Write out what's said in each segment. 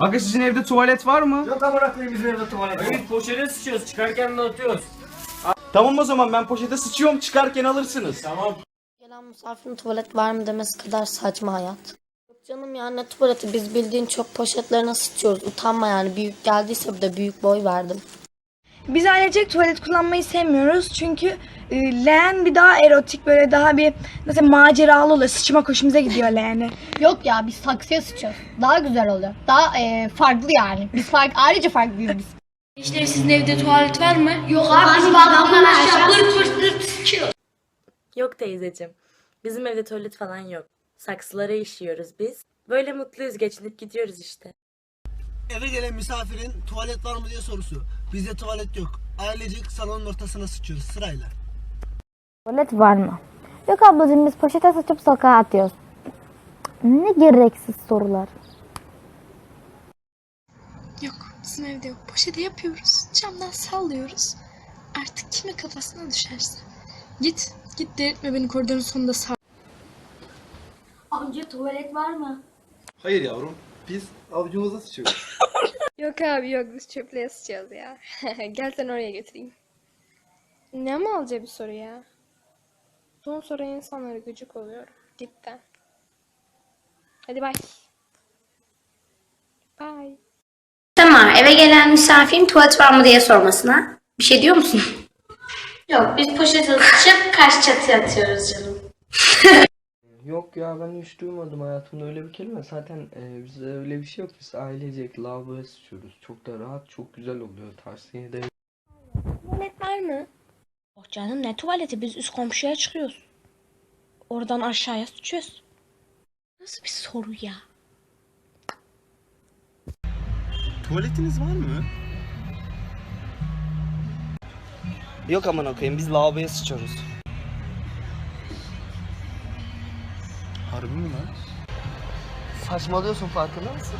Aga sizin evde tuvalet var mı? Yok amına koyayım bizim evde tuvalet. Hayır poşete sıçıyoruz çıkarken de atıyoruz. Tamam o zaman ben poşete sıçıyorum çıkarken alırsınız. Tamam. Gelen misafirin tuvalet var mı demesi kadar saçma hayat. Yok canım ya ne tuvaleti biz bildiğin çöp poşetlerine sıçıyoruz. Utanma yani büyük geldiyse bir de büyük boy verdim. Biz ailecek tuvalet kullanmayı sevmiyoruz çünkü e, leğen bir daha erotik böyle daha bir nasıl maceralı oluyor. Sıçma hoşumuza gidiyor leğeni. Yok ya biz saksıya sıçıyoruz. Daha güzel oluyor. Daha e, farklı yani. Biz fark, ayrıca farklıyız biz. İşte sizin evde tuvalet var mı? Yok abi biz balkondan aşağı pırt pırt pırt sıçıyoruz. Yok teyzeciğim. Bizim evde tuvalet falan yok. Saksılara işiyoruz biz. Böyle mutluyuz geçinip gidiyoruz işte. Eve gelen misafirin tuvalet var mı diye sorusu. Bizde tuvalet yok. Ailecek salonun ortasına sıçıyoruz sırayla. Tuvalet var mı? Yok ablacığım biz poşete saçıp sokağa atıyoruz. Ne gereksiz sorular. Yok. Bizim evde yok. Poşete yapıyoruz. Camdan sallıyoruz. Artık kimin kafasına düşerse. Git. Git delirtme beni koridorun sonunda sağ. Amca tuvalet var mı? Hayır yavrum. Biz avucumuza sıçıyoruz. Yok abi yok. Biz çöplüğe sıçacağız ya. Gel sen oraya götüreyim. Ne mi alacağı bir soru ya? Son soru insanlara gıcık oluyorum. Cidden. Hadi bay. Bye. Tamam eve gelen misafirin tuvalet var mı diye sormasına. Bir şey diyor musun? Yok biz poşete sıçıp karşı çatıya atıyoruz canım. Yok ya ben hiç duymadım hayatımda öyle bir kelime. Zaten e, bizde öyle bir şey yok. Biz ailecek lavaboya sıçıyoruz. Çok da rahat, çok güzel oluyor. Tavsiye ederim. Tuvalet var mı? Oh canım ne tuvaleti biz üst komşuya çıkıyoruz. Oradan aşağıya sıçıyoruz. Nasıl bir soru ya? Tuvaletiniz var mı? Yok aman okuyayım biz lavaboya sıçıyoruz. Harbi mi lan? Saçmalıyorsun farkında mısın?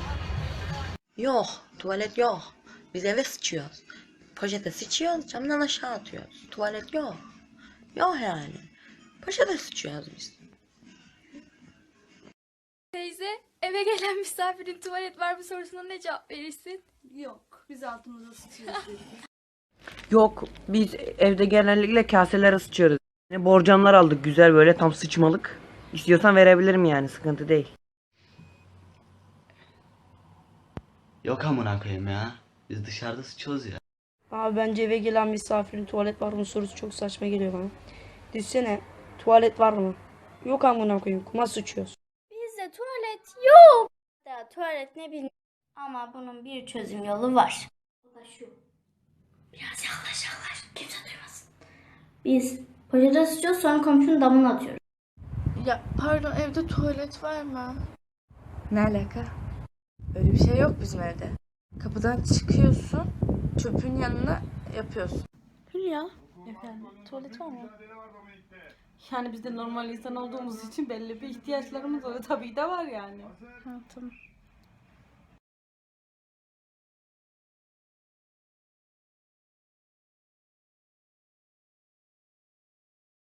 Yok tuvalet yok. Biz eve sıçıyoruz. Poşete sıçıyoruz camdan aşağı atıyoruz. Tuvalet yok. Yok yani. Poşete sıçıyoruz biz. Teyze eve gelen misafirin tuvalet var mı sorusuna ne cevap verirsin? Yok biz evde genellikle kaselere sıçıyoruz. Yani borcamlar aldık güzel böyle tam sıçmalık. İstiyorsan verebilirim yani sıkıntı değil. Yok amına koyayım ya. Biz dışarıda sıçıyoruz ya. Abi bence eve gelen misafirin tuvalet var mı sorusu çok saçma geliyor bana. Düşsene tuvalet var mı? Yok amına koyayım kuma sıçıyoruz. Bizde tuvalet yok. Da tuvalet ne bileyim. Ama bunun bir çözüm yolu var. O da şu. Biraz yaklaş yaklaş. Kimse duymasın. Biz poşete sıçıyoruz sonra komşunun damına atıyoruz. Ya pardon evde tuvalet var mı? Ne alaka? Öyle bir şey yok bizim evde. Kapıdan çıkıyorsun çöpün yanına yapıyorsun. Hülya. Efendim tuvalet var mı? Yani biz de normal insan olduğumuz için belli bir ihtiyaçlarımız oluyor. Tabii de var yani. Ha tamam.